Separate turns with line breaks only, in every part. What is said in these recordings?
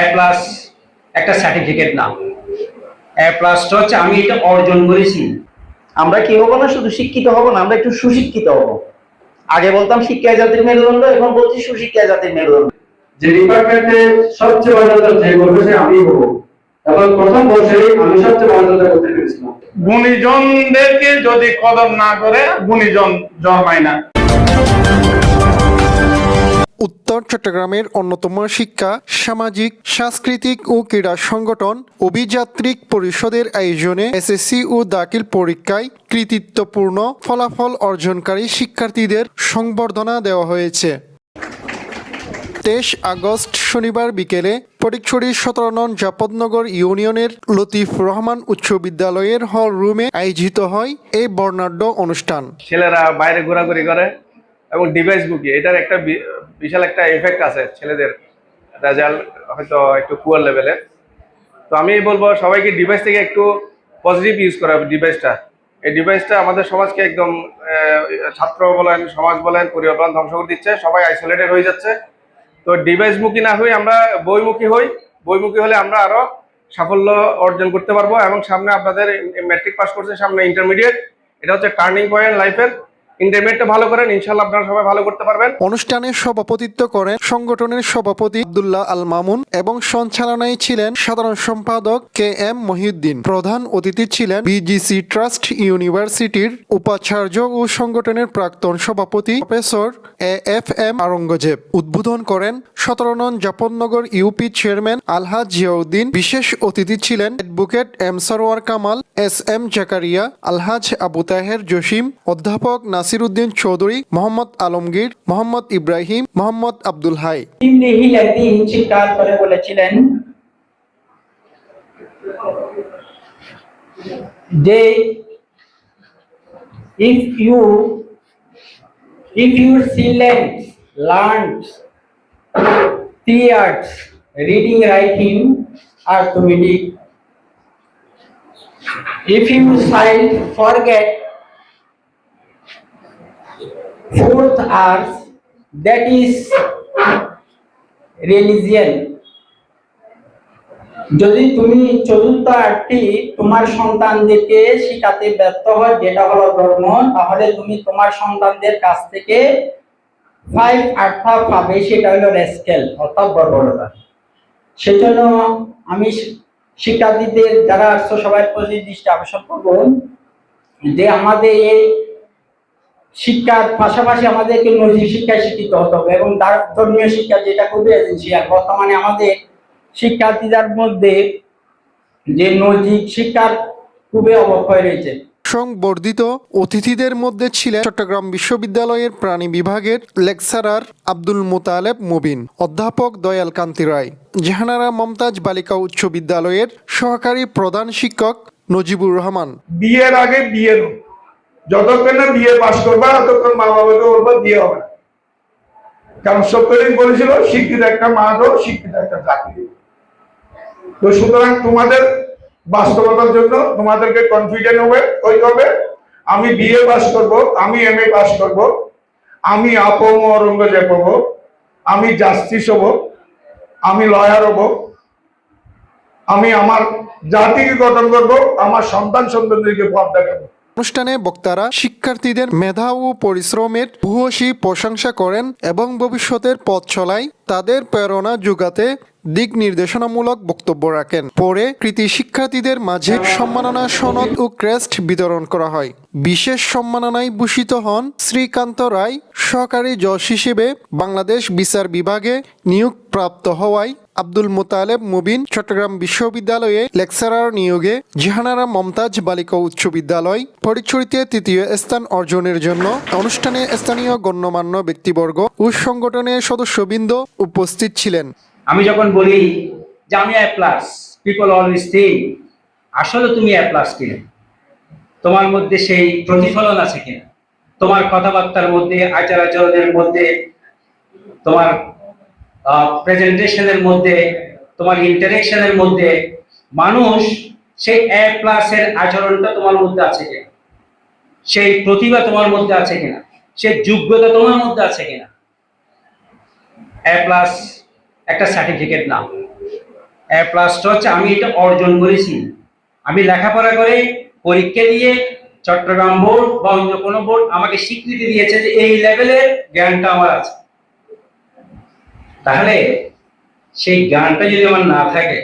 এ plus একটা certificate না। এ প্লাসটা হচ্ছে আমি এটা অর্জন করেছি।
আমরা কি হব না? শুধু শিক্ষিত হব না আমরা একটু সুশিক্ষিত হব। আগে বলতাম শিক্ষা জাতির মেরুদণ্ড এখন বলছি সুশিক্ষা জাতির মেরুদণ্ড।
যে ডিপার্টমেন্টে সবচেয়ে ভালো যে করবে সে আমি হব এবং প্রথম আমি সবচেয়ে ভালো করতে পেরেছিলাম।
গুণীজনদেরকে যদি কদর না করে গুণীজন জন্মায় না।
উত্তর চট্টগ্রামের অন্যতম শিক্ষা, সামাজিক, সাংস্কৃতিক ও ক্রীড়া সংগঠন অভিযাত্রিক পরিষদের আয়োজনে এসএসসি ও দাখিল পরীক্ষায় কৃতিত্বপূর্ণ ফলাফল অর্জনকারী শিক্ষার্থীদের সংবর্ধনা দেওয়া হয়েছে। তেইশ আগস্ট শনিবার বিকেলে ফটিকছড়ি সতেরো নং জাপদনগর ইউনিয়নের লতিফ রহমান উচ্চ বিদ্যালয়ের হল রুমে আয়োজিত হয় এই বর্ণাঢ্য অনুষ্ঠান।
ছেলেরা বাইরে ঘোরাঘুরি করে এবং ডিভাইস বুকি এটার একটা বিশাল একটা এফেক্ট আছে ছেলেদের। রেজাল্ট হয়তো একটু পুয়ার লেভেলের তো আমি বলব সবাইকে ডিভাইস থেকে একটু পজিটিভ ইউজ করা ডিভাইসটা এই ডিভাইসটা আমাদের সমাজকে একদম ছাত্র বলেন, সমাজ বলেন, পরিবার বলেন, ধ্বংস করে দিচ্ছে, সবাই আইসোলেটেড হয়ে যাচ্ছে। তো ডিভাইস মুখী না হয়ে আমরা বইমুখী হই, বইমুখী হলে আমরা আরও সাফল্য অর্জন করতে পারব এবং সামনে আপনাদের ম্যাট্রিক পাস করছে, সামনে ইন্টারমিডিয়েট এটা হচ্ছে টার্নিং পয়েন্ট লাইফের ইন্টারমিডিয়েটটা ভালো করেন ইনশাল্লাহ আপনারা সবাই ভালো করতে পারবেন।
অনুষ্ঠানে সভাপতিত্ব করেন সংগঠনের সভাপতি আব্দুল্লাহ আল মামুন এবং সঞ্চালনায় ছিলেন সাধারণ সম্পাদক কে এম মহিউদ্দিন। প্রধান অতিথি ছিলেন বিজিসি ট্রাস্ট ইউনিভার্সিটির উপাচার্য ও সংগঠনের প্রাক্তন সভাপতি professor A F M Aurangzeb উদ্বোধন করেন সতেরো নং জাপননগর ইউপি চেয়ারম্যান আলহাজ জিয়াউদ্দিন। বিশেষ অতিথি ছিলেন advocate M Sarwar Kamal, S M Zakaria, আলহাজ আবু তাহের জসিম, অধ্যাপক নাসির উদ্দিন চৌধুরী, মোহাম্মদ আলমগীর, মোহাম্মদ ইব্রাহিম, মোহাম্মদ আব্দুল হাই।
চিৎকার করে বলেছিলেন, যে if you if you reading writing আর তুমি if you sail forget fourth art that is religion যদি তুমি চতুর্থ আটটি তোমার সন্তানদেরকে শিখাতে ব্যর্থ হয়, যেটা হলো ধর্ম, তাহলে তুমি তোমার সন্তানদের কাছ থেকে ফাইভ আটটা পাবে, সেটা হলো রেস্কেল অর্থাৎ বর্বরতা। সেজন্য আমি শিক্ষার্থীদের যারা আসছো, সবাই প্রতি দৃষ্টি আকর্ষণ করব যে আমাদের এই শিক্ষার পাশাপাশি আমাদেরকে নৈতিক শিক্ষায় শিক্ষিত হতে হবে এবং তার ধর্মীয় শিক্ষা যেটা খুবই এসেন্সিয়াল বর্তমানে আমাদের শিক্ষার্থীদের মধ্যে যে নৈতিক শিক্ষার খুবই অবক্ষয় রয়েছে।
সংবর্ধিত অতিথিদের মধ্যে ছিলেন চট্টগ্রাম বিশ্ববিদ্যালয়ের প্রাণী বিভাগের লেকচারার আব্দুল মোতালেব মুবিন অধ্যাপক দয়াল কান্তি রায় জাহানারা মমতাজ বালিকা উচ্চ বিদ্যালয়ের সহকারী প্রধান শিক্ষক নজিবুর রহমান।
বিয়ের আগে বিয়ের যতক্ষণ না বিয়ে পাস করবা, ততক্ষণ মা বাবাকে বলব বিয়ে হবে কারণ সত্যদিন বলেছিল, শিক্ষিত একটা মা দো শিক্ষিত একটা জাতি। তো সুতরাং তোমাদের বাস্তবতার জন্য তোমাদেরকে কনফিডেন্ট হবে, হইতে হবে, আমি বিএ পাস করব, আমি এম এ পাস করব, আমি আপম অরঙ্গজেব হব, আমি জাস্টিস হব, আমি লয়ার হব, আমি আমার জাতিকে গঠন করব, আমার সন্তান সন্তানদেরকে পথ দেখাবো।
অনুষ্ঠানে বক্তারা শিক্ষার্থীদের মেধা ও পরিশ্রমের ভূয়সী প্রশংসা করেন এবং ভবিষ্যতের পথ চলায় তাদের প্রেরণা যোগাতে দিক নির্দেশনামূলক বক্তব্য রাখেন। পরে কৃতি শিক্ষার্থীদের মাঝে সম্মাননা সনদ ও ক্রেস্ট বিতরণ করা হয়। বিশেষ সম্মাননায় ভূষিত হন শ্রীকান্ত রায়, সহকারী জজ হিসেবে বাংলাদেশ বিচার বিভাগে নিয়োগ প্রাপ্ত হওয়ায় আব্দুল মোতালেব মুবিন চট্টগ্রাম বিশ্ববিদ্যালয়ে লেকচারার নিয়োগে জিহানারা মমতাজ বালিকা উচ্চ বিদ্যালয় ফটিকছড়িতে তৃতীয় স্থান অর্জনের জন্য অনুষ্ঠানে স্থানীয় গণ্যমান্য ব্যক্তিবর্গ ও সংগঠনের সদস্যবৃন্দ উপস্থিত ছিলেন।
আমি যখন বলি যে আমি A plus, people always think আসলে তুমি এ প্লাস কিনা তোমার মধ্যে সেই প্রতিফলন আছে কিনা? তোমার কথাবার্তার মধ্যে আচার আচরণের মধ্যে, তোমার প্রেজেন্টেশনের মধ্যে, তোমার ইন্টারেকশনের মধ্যে মানুষ সেই এ প্লাসের আচরণটা তোমার মধ্যে আছে কিনা? সেই প্রতিভা তোমার মধ্যে আছে কিনা? সেই যোগ্যতা তোমার মধ্যে আছে কিনা? এ প্লাস একটা সার্টিফিকেট না এ প্লাসটা হচ্ছে আমি এটা অর্জন করেছি। আমি লেখাপড়া করে পরীক্ষা দিয়ে চট্টগ্রাম বোর্ড বা অন্য কোনো বোর্ড আমাকে স্বীকৃতি দিয়েছে যে এই লেভেলের জ্ঞানটা আমার আছে। তাহলে সেই জ্ঞানটা যদি আমার না থাকে,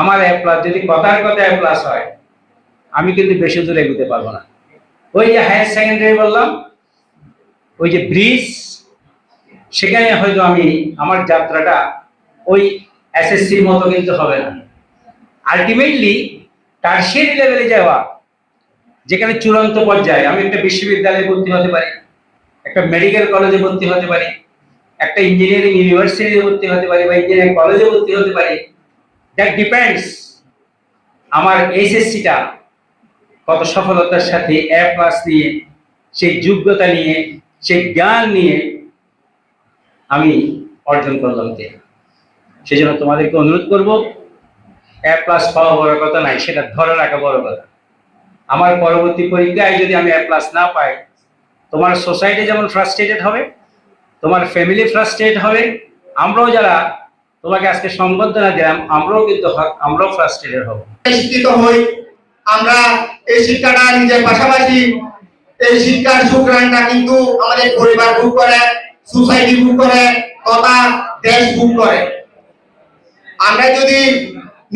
আমার এ প্লাস যদি কথার কথা এ প্লাস হয়, আমি কিন্তু বেশি দূর এগোতে পারব না। ওই যে হায়ার সেকেন্ডারি বললাম, ওই যে ব্রিজ, সেখানে হয়তো আমি আমার যাত্রাটা ওই এসএসসির মতো কিন্তু হবে না। আলটিমেটলি টার্সিয়ারি লেভেলে যাওয়া, যেখানে চূড়ান্ত পর্যায়ে আমি একটা বিশ্ববিদ্যালয়ে ভর্তি হতে পারি, একটা মেডিকেল কলেজে ভর্তি হতে পারি একটা ইঞ্জিনিয়ারিং ইউনিভার্সিটিতে ভর্তি হতে পারি বা ইঞ্জিনিয়ারিং কলেজে ভর্তি হতে পারি দ্যাট ডিপেন্ডস আমার এইচএসসিটা কত সফলতার সাথে এ প্লাস নিয়ে, সেই যোগ্যতা নিয়ে, সেই জ্ঞান নিয়ে আমি অর্জন করলাম যে। সেই জন্য তোমাদেরকে অনুরোধ করব এ প্লাস পাওয়া বড় কথা নাই সেটা ধরে রাখা বড় কথা। আমার পরবর্তী পরীক্ষায় যদি আমি এ প্লাস না পাই, তোমার সোসাইটি যেমন ফ্রাস্ট্রেটেড হবে তোমার ফ্যামিলি ফ্রাস্ট্রেটেড হবে, আমরাও যারা তোমাকে আজকে সম্বর্ধনা দিলাম, আমরাও কিন্তু আমরাও ফ্রাস্ট্রেটেড হব।
শিক্ষিত হই, আমরা এই শিক্ষাটা নিজের পাশাপাশি, এই শিক্ষার সুগ্রাণটা কিন্তু আমাদের পরিবার ভোগ করে সোসাইটি ভোগ করে, তথা দেশ ভোগ করে। আমরা যদি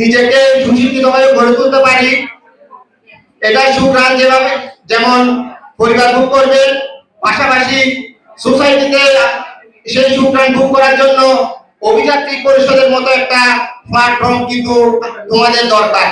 নিজেকে সুশিক্ষিত ভাবে গড়ে তুলতে পারি, এটা সুগ্রাণ যেভাবে যেমন পরিবার ভোগ করবে পাশাপাশি সোসাইটিতে সেই সুপ্রাণ ভোগ করার জন্য অভিযাত্রী পরিষদের মতো একটা প্ল্যাটফর্ম কিন্তু তোমাদের দরকার।